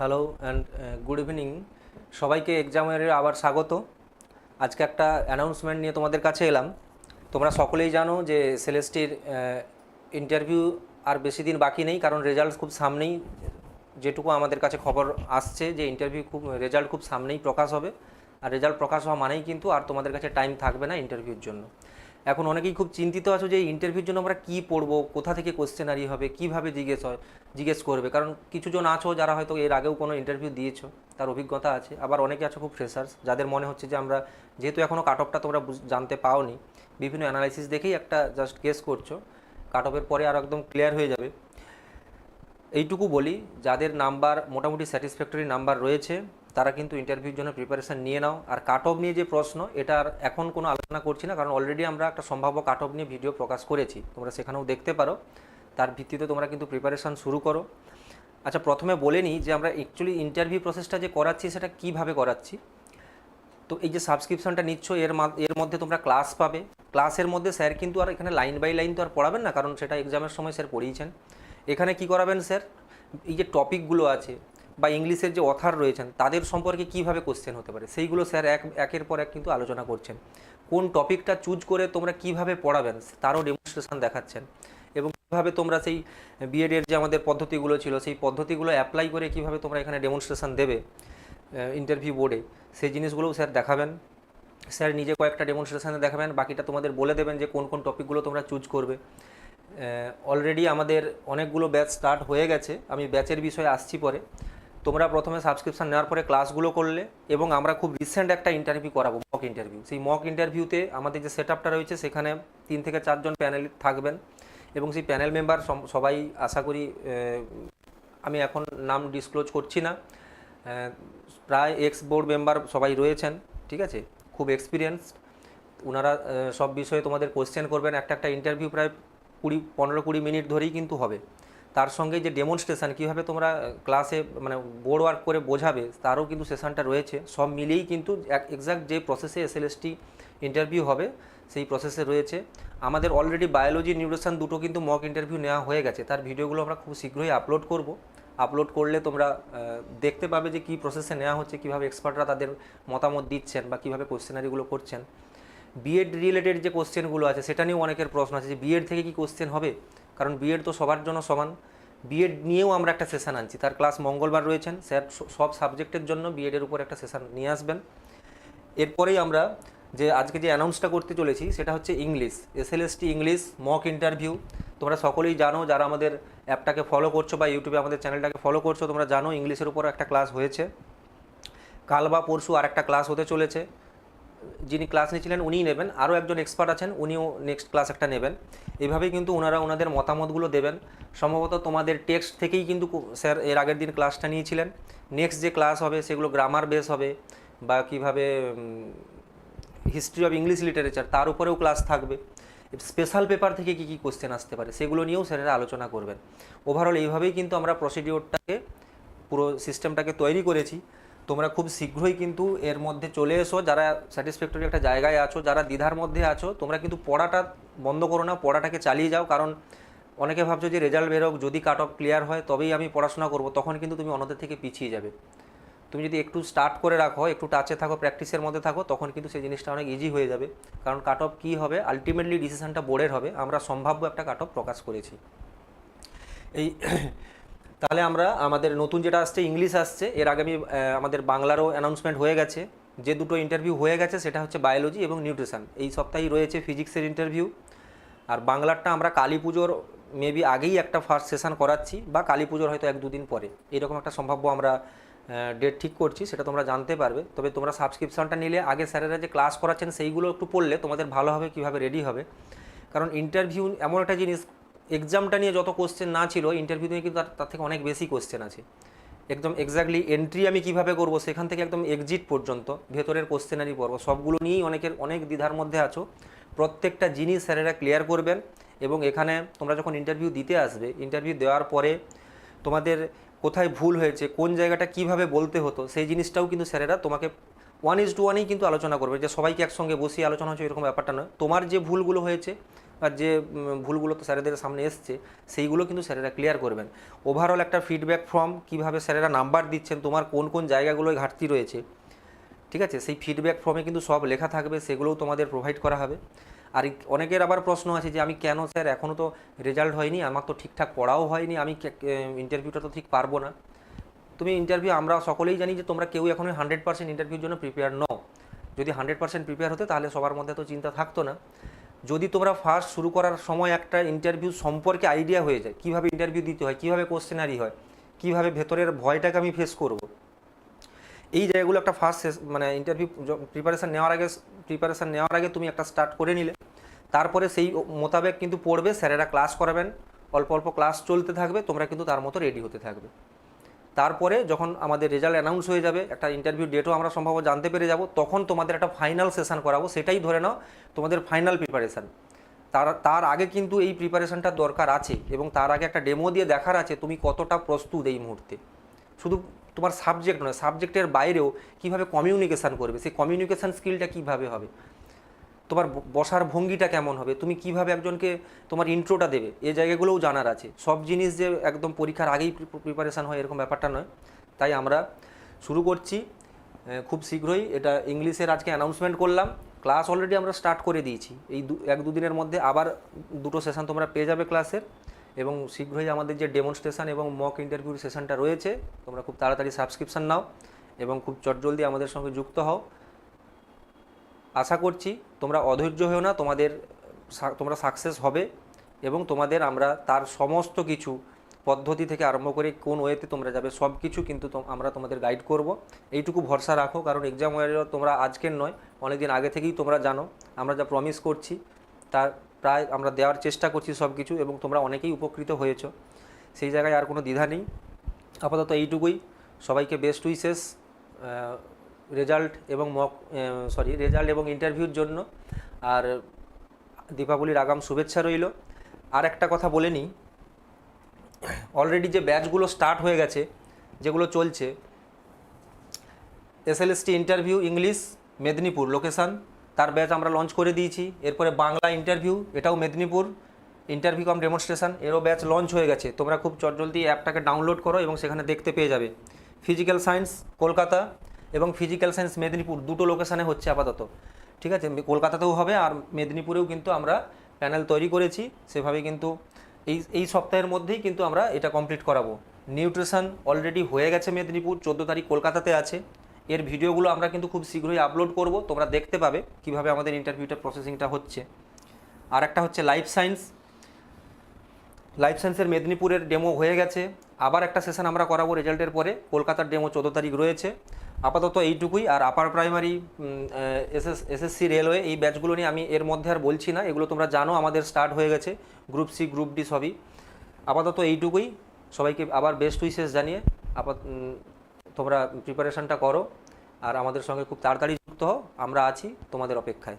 Hello and good evening. সবাইকে এক্সামের আবার স্বাগত। আজকে একটা অ্যানাউন্সমেন্ট নিয়ে তোমাদের কাছে এলাম। তোমরা সকলেই জানো যে সেলেস্টির ইন্টারভিউ আর বেশি দিন বাকি নেই, কারণ রেজাল্ট খুব সামনেই, যেটুকু আমাদের কাছে খবর আসছে যে ইন্টারভিউ খুব রেজাল্ট খুব সামনেই প্রকাশ হবে। আর রেজাল্ট প্রকাশ হওয়া মানেই কিন্তু আর তোমাদের কাছে টাইম থাকবে না ইন্টারভিউর জন্য। এখন অনেকেই খুব চিন্তিত আছো যে ইন্টারভিউর জন্য আমরা কী পড়ব, কোথা থেকে কোশ্চেনারি হবে, কীভাবে জিজ্ঞেস হয়, জিজ্ঞেস করবে। কারণ কিছুজন আছো যারা হয়তো এর আগেও কোনো ইন্টারভিউ দিয়েছ, তার অভিজ্ঞতা আছে। আবার অনেকে আছো খুব ফ্রেশার্স যাদের মনে হচ্ছে যে আমরা যেহেতু এখনও কাট অফটা তোমরা জানতে পাওনি, বিভিন্ন অ্যানালাইসিস দেখেই একটা জাস্ট গেস করছ। কাট অফের পরে আর একদম ক্লিয়ার হয়ে যাবে। এইটুকু বলি, যাদের নাম্বার মোটামুটি স্যাটিসফ্যাক্টরি নাম্বার রয়েছে তারা কিন্তু ইন্টারভিউর জন্য প্রিপারেশন নিয়ে নাও। আর কাট অফ নিয়ে যে প্রশ্ন, এটা আর এখন কোনো আলোচনা করছি না, কারণ অলরেডি আমরা একটা সম্ভাব্য কাট অফ নিয়ে ভিডিও প্রকাশ করেছি। তোমরা সেখানেও দেখতে পারো। তার ভিত্তিতে তোমরা কিন্তু প্রিপারেশন শুরু করো। আচ্ছা প্রথমে বলে নিই যে আমরা অ্যাকচুয়ালি ইন্টারভিউ প্রসেসটা যে করাচ্ছি, সেটা কীভাবে করাচ্ছি? তো এই যে সাবস্ক্রিপশনটা নিচ্ছ, এর এর মধ্যে তোমরা ক্লাস পাবে। ক্লাসের মধ্যে স্যার কিন্তু আর এখানে লাইন বাই লাইন তো আর পড়াবেন না, কারণ সেটা এক্সামের সময় স্যার পড়িয়েছেন। এখানে কি করাবেন স্যার এই যে টপিকগুলো আছে বা ইংলিশের যে অথার রয়েছেন, তাদের সম্পর্কে কীভাবে কোশ্চেন হতে পারে? সেইগুলো স্যার এক, একের পর এক কিন্তু আলোচনা করছেন। কোন টপিকটা চুজ করে তোমরা কীভাবে পড়াবেন, তারও ডেমনস্ট্রেশন দেখাচ্ছেন। এবং কীভাবে তোমরা সেই বিএডের যে আমাদের পদ্ধতিগুলো ছিল, সেই পদ্ধতিগুলো অ্যাপ্লাই করে কীভাবে তোমরা এখানে ডেমনস্ট্রেশন দেবে ইন্টারভিউ বোর্ডে সেই জিনিসগুলোও স্যার দেখাবেন। স্যার নিজে কয়েকটা ডেমনস্ট্রেশনে দেখাবেন, বাকিটা তোমাদের বলে দেবেন যে কোন কোন টপিকগুলো তোমরা চুজ করবে। অলরেডি আমাদের অনেকগুলো ব্যাচ স্টার্ট হয়ে গেছে, আমি ব্যাচের বিষয়ে আসছি পরে। তোমরা প্রথমে সাবস্ক্রিপশন নেওয়ার পরে ক্লাসগুলো করলে এবং আমরা খুব রিসেন্ট একটা ইন্টারভিউ করাবো মক ইন্টারভিউ সেই মক ইন্টারভিউতে আমাদের যে সেট আপটা রয়েছে, সেখানে তিন থেকে চারজন প্যানেল থাকবেন এবং সেই প্যানেল মেম্বার সবাই আশা করি আমি এখন নাম ডিসক্লোজ করছি না। প্রায় এক্স বোর্ড মেম্বার সবাই রয়েছেন, ঠিক আছে? খুব এক্সপিরিয়েন্সড ওনারা সব বিষয়ে তোমাদের কোশ্চেন করবেন। একটা একটা ইন্টারভিউ প্রায় কুড়ি, পনেরো কুড়ি মিনিট ধরেই কিন্তু হবে। তার সঙ্গে যে ডেমনস্ট্রেশন কীভাবে তোমরা ক্লাসে মানে বোর্ড ওয়ার্ক করে বোঝাবে, তারও কিন্তু সেশনটা রয়েছে। সব মিলিয়েই কিন্তু এক্সাক্ট যে প্রসেসে এসএলএসটি ইন্টারভিউ হবে, সেই প্রসেসে রয়েছে। আমাদের অলরেডি বায়োলজি নিউট্রিশন দুটো কিন্তু মক ইন্টারভিউ নেওয়া হয়ে গেছে। তার ভিডিওগুলো আমরা খুব শীঘ্রই আপলোড করব। আপলোড করলে তোমরা দেখতে পাবে যে কী প্রসেসে নেওয়া হচ্ছে, কীভাবে এক্সপার্টরা তাদের মতামত দিচ্ছেন বা কীভাবে কোশ্চেনারিগুলো করছেন। বিএড রিলেটেড যে কোশ্চেনগুলো আছে, সেটা নিয়েও অনেকের প্রশ্ন আছে যে বিএড থেকে কি কোশ্চেন হবে? কারণ বিএড তো সবার জন্য সমান। বিএড নিয়েও আমরা একটা সেশন আনছি। তার ক্লাস মঙ্গলবার রয়েছেন। স্যার সব সাবজেক্টের জন্য বিএডের উপর একটা সেশন নিয়ে আসবেন। এরপরেই আমরা যে আজকে যে অ্যানাউন্সটা করতে চলেছি, সেটা হচ্ছে English SLST English mock interview তোমরা সকলেই জানো, যারা আমাদের অ্যাপটাকে ফলো করছ বা ইউটিউবে আমাদের চ্যানেলটাকে ফলো করছ, তোমরা জানো ইংলিশের উপর একটা ক্লাস হয়েছে। কাল বা পরশু আর একটা ক্লাস হতে চলেছে। যিনি ক্লাস নিয়েছিলেন উনিই নেবেন। আরও একজন এক্সপার্ট আছেন, উনিও নেক্সট ক্লাস একটা নেবেন। এইভাবেই কিন্তু ওনারা ওনাদের মতামতগুলো দেবেন। সম্ভবত তোমাদের টেক্সট থেকেই কিন্তু স্যার এর আগের দিন ক্লাসটা নিয়েছিলেন। নেক্সট যে ক্লাস হবে সেগুলো গ্রামার বেস হবে বা কীভাবে হিস্ট্রি অফ ইংলিশ লিটারেচার তার উপরেও ক্লাস থাকবে। স্পেশাল পেপার থেকে কী কী কোশ্চেন আসতে পারে সেগুলো নিয়েও স্যারেরা আলোচনা করবেন। ওভারঅল এইভাবেই কিন্তু আমরা প্রসিডিওরটাকে পুরো সিস্টেমটাকে তৈরি করেছি। তোমরা খুব শীঘ্রই কিন্তু এর মধ্যে চলে এসো। যারা স্যাটিসফ্যাক্টরি একটা জায়গায় আছো, যারা দ্বিধার মধ্যে আছো, তোমরা কিন্তু পড়াটা বন্ধ করো না, পড়াটাকে চালিয়ে যাও। কারণ অনেকে ভাবছ যে রেজাল্ট বেরোক, যদি কাট অফ ক্লিয়ার হয়, তবেই আমি পড়াশোনা করব, তখন কিন্তু তুমি অন্যদের থেকে পিছিয়ে যাবে। তুমি যদি একটু স্টার্ট করে রাখো, একটু টাচে থাকো প্র্যাকটিসের মধ্যে থাকো, তখন কিন্তু সেই জিনিসটা অনেক ইজি হয়ে যাবে। কারণ কাট অফ কী হবে? আলটিমেটলি ডিসিশানটা বোর্ডের হবে। আমরা সম্ভাব্য একটা কাট অফ প্রকাশ করেছি। এই তাহলে আমরা আমাদের নতুন যেটা আসছে ইংলিশ আসছে এর আগে আহ, আমাদের বাংলারও অ্যানাউন্সমেন্ট হয়ে গেছে। যে দুটো ইন্টারভিউ হয়ে গেছে সেটা হচ্ছে বায়োলজি এবং নিউট্রিশন এই সপ্তাহেই রয়েছে ফিজিক্সের ইন্টারভিউ আর বাংলারটা আমরা কালী পুজোর মেবি আগেই একটা ফার্স্ট সেশন করাচ্ছি বা কালী পুজোর হয়তো এক দুদিন পরে। এরকম একটা সম্ভাব্য আমরা ডেট ঠিক করছি সেটা তোমরা জানতে পারবে। তবে তোমরা সাবস্ক্রিপশনটা নিলে আগে স্যারেরা যে ক্লাস করাচ্ছেন সেইগুলো একটু পড়লে তোমাদের ভালো হবে কীভাবে রেডি হবে। কারণ ইন্টারভিউ এমন একটা জিনিস এক্সামটা নিয়ে যত কোশ্চেন না ছিল ইন্টারভিউ নিয়ে কিন্তু তার থেকে অনেক বেশি কোশ্চেন আছে। একদম এক্স্যাক্টলি এন্ট্রি আমি কীভাবে করব, সেখান থেকে একদম এক্সিট পর্যন্ত, ভেতরের কোশ্চেনারি পর্ব, সবগুলো নিয়েই অনেকের, অনেক দ্বিধার মধ্যে আছো। প্রত্যেকটা জিনিস স্যারেরা ক্লিয়ার করবেন এবং এখানে তোমরা যখন ইন্টারভিউ দিতে আসবে ইন্টারভিউ দেওয়ার পরে তোমাদের কোথায় ভুল হয়েছে, কোন জায়গাটা কীভাবে বলতে হতো, সেই জিনিসটাও কিন্তু স্যারেরা তোমাকে ওয়ান ইজ টু ওয়ানেই কিন্তু আলোচনা করবে যে সবাইকে একসঙ্গে বসিয়ে আলোচনা হচ্ছে, এরকম ব্যাপারটা নয়। তোমার যে ভুলগুলো হয়েছে আর যে ভুলগুলো তো স্যারেদের সামনে এসছে, সেইগুলো কিন্তু স্যারেরা ক্লিয়ার করবেন। ওভারঅল একটা ফিডব্যাক ফর্ম কীভাবে স্যারেরা নাম্বার দিচ্ছেন, তোমার কোন কোন জায়গাগুলোয় ঘাটতি রয়েছে, ঠিক আছে? সেই ফিডব্যাক ফর্মে কিন্তু সব লেখা থাকবে, সেগুলোও তোমাদের প্রোভাইড করা হবে। আর অনেকের আবার প্রশ্ন আছে যে, আমি কেন স্যার এখনও তো রেজাল্ট হয়নি, আমার তো ঠিকঠাক পড়াও হয়নি, আমি ইন্টারভিউটা তো ঠিক পারব না। তুমি ইন্টারভিউ আমরা সকলেই জানি যে, তোমরা কেউ এখনই হান্ড্রেড পার্সেন্ট ইন্টারভিউর জন্য প্রিপেয়ার নও। যদি হান্ড্রেড পার্সেন্ট প্রিপেয়ার হতে, তাহলে সবার মধ্যে তো চিন্তা থাকতো না। যদি তোমরা ফার্স্ট শুরু করার সময় একটা ইন্টারভিউ সম্পর্কে আইডিয়া হয়ে যায়, কীভাবে ইন্টারভিউ দিতে হয়, কীভাবে কোশ্চেনারি হয়, কীভাবে ভেতরের ভয়টাকে আমি ফেস করব। এই জায়গাগুলো একটা ফার্স্ট মানে ইন্টারভিউ প্রিপারেশান নেওয়ার আগে প্রিপারেশান নেওয়ার আগে তুমি একটা স্টার্ট করে নিলে। তারপরে সেই মোতাবেক কিন্তু পড়বে, স্যারেরা ক্লাস করাবেন, অল্প অল্প ক্লাস চলতে থাকবে, তোমরা কিন্তু তার মতো রেডি হতে থাকবে। তারপরে যখন আমাদের রেজাল্ট অ্যানাউন্স হয়ে যাবে, একটা ইন্টারভিউ ডেটও আমরা সম্ভব জানতে পেরে যাব, তখন তোমাদের একটা ফাইনাল সেশন করাবো, সেটাই ধরে নাও তোমাদের ফাইনাল প্রিপারেশান তার তার আগে কিন্তু এই প্রিপারেশনটার দরকার আছে এবং তার আগে একটা ডেমো দিয়ে দেখার আছে তুমি কতটা প্রস্তুত এই মুহূর্তে। শুধু তোমার সাবজেক্ট নয় সাবজেক্টের বাইরেও কীভাবে কমিউনিকেশান করবে, সেই কমিউনিকেশান স্কিলটা কীভাবে হবে? তোমার বসার ভঙ্গিটা কেমন হবে? তুমি কীভাবে একজনকে তোমার ইন্ট্রোটা দেবে? এই জায়গাগুলোও জানার আছে। সব জিনিস যে একদম পরীক্ষার আগেই প্রিপারেশান হয় এরকম ব্যাপারটা নয়। তাই আমরা শুরু করছি। খুব শীঘ্রই এটা ইংলিশের আজকে অ্যানাউন্সমেন্ট করলাম। ক্লাস অলরেডি আমরা স্টার্ট করে দিয়েছি। এই এক দুদিনের মধ্যে আবার দুটো সেশন তোমরা পেয়ে যাবে ক্লাসের। এবং শীঘ্রই আমাদের যে ডেমনস্ট্রেশন এবং মক ইন্টারভিউ সেশনটা রয়েছে, তোমরা খুব তাড়াতাড়ি সাবস্ক্রিপশন নাও এবং খুব চটজলদি আমাদের সঙ্গে যুক্ত হও। আশা করছি তোমরা অধৈর্য হয়েও না, তোমাদের তোমরা সাকসেস হবে এবং তোমাদের আমরা তার সমস্ত কিছু পদ্ধতি থেকে আরম্ভ করে কোন ওয়েতে তোমরা যাবে সব কিছু কিন্তু আমরা তোমাদের গাইড করব। এইটুকু ভরসা রাখো, কারণ এক্সাম ওয়ারিয়র তোমরা আজকের নয় অনেক দিন আগে থেকেই তোমরা জানো, আমরা যা প্রমিস করছি তার প্রায় আমরা দেওয়ার চেষ্টা করছি সব কিছু এবং তোমরা অনেকেই উপকৃত হয়েছো। সেই জায়গায় আর কোনো দ্বিধা নেই। আপাতত এইটুকুই। সবাইকে বেস্ট উইসেস রেজাল্ট এবং মক সরি রেজাল্ট এবং ইন্টারভিউর জন্য। আর দীপাবলির আগাম শুভেচ্ছা রইল। আর একটা কথা বলে নিই। অলরেডি যে ব্যাচগুলো স্টার্ট হয়ে গেছে, যেগুলো চলছে, SLST interview English Medinipur location তার ব্যাচ আমরা লঞ্চ করে দিয়েছি। এরপরে বাংলা ইন্টারভিউ এটাও মেদিনীপুর ইন্টারভিউ কাম ডেমনস্ট্রেশন এরও ব্যাচ লঞ্চ হয়ে গেছে। তোমরা খুব চটজলদি অ্যাপটাকে ডাউনলোড করো এবং সেখানে দেখতে পেয়ে যাবে। ফিজিক্যাল সায়েন্স কলকাতা এবং ফিজিক্যাল সায়েন্স মেদিনীপুর দুটো লোকেশানে হচ্ছে আপাতত। ঠিক আছে? কলকাতাতেও হবে আর মেদিনীপুরেও কিন্তু আমরা প্যানেল তৈরি করেছি। সেভাবে কিন্তু এই এই সপ্তাহের মধ্যেই কিন্তু আমরা এটা কমপ্লিট করাবো। নিউট্রিশন অলরেডি হয়ে গেছে মেদিনীপুর, চোদ্দ তারিখ কলকাতাতে আছে। এর ভিডিওগুলো আমরা কিন্তু খুব শীঘ্রই আপলোড করব। তোমরা দেখতে পাবে কীভাবে আমাদের ইন্টারভিউটা প্রসেসিংটা হচ্ছে। আর একটা হচ্ছে লাইফ সায়েন্স লাইফ সায়েন্সের মেদিনীপুরের ডেমো হয়ে গেছে। আবার একটা সেশন আমরা করাবো রেজাল্টের পরে। কলকাতার ডেমো চোদ্দ তারিখ রয়েছে। আপাতত এইটুকুই, আর upper primary SS, SSC railway এই ব্যাচগুলো নিয়ে আমি এর মধ্যে আর বলছি না। এগুলো তোমরা জানো, আমাদের স্টার্ট হয়ে গেছে গ্রুপ সি গ্রুপ ডি সবই। আপাতত এইটুকুই। সবাইকে আবার বেস্ট উইসেস জানিয়ে আপাত তোমরা প্রিপারেশনটা করো, আর আমাদের সঙ্গে খুব তাড়াতাড়ি যুক্ত হও। আমরা আছি তোমাদের অপেক্ষায়।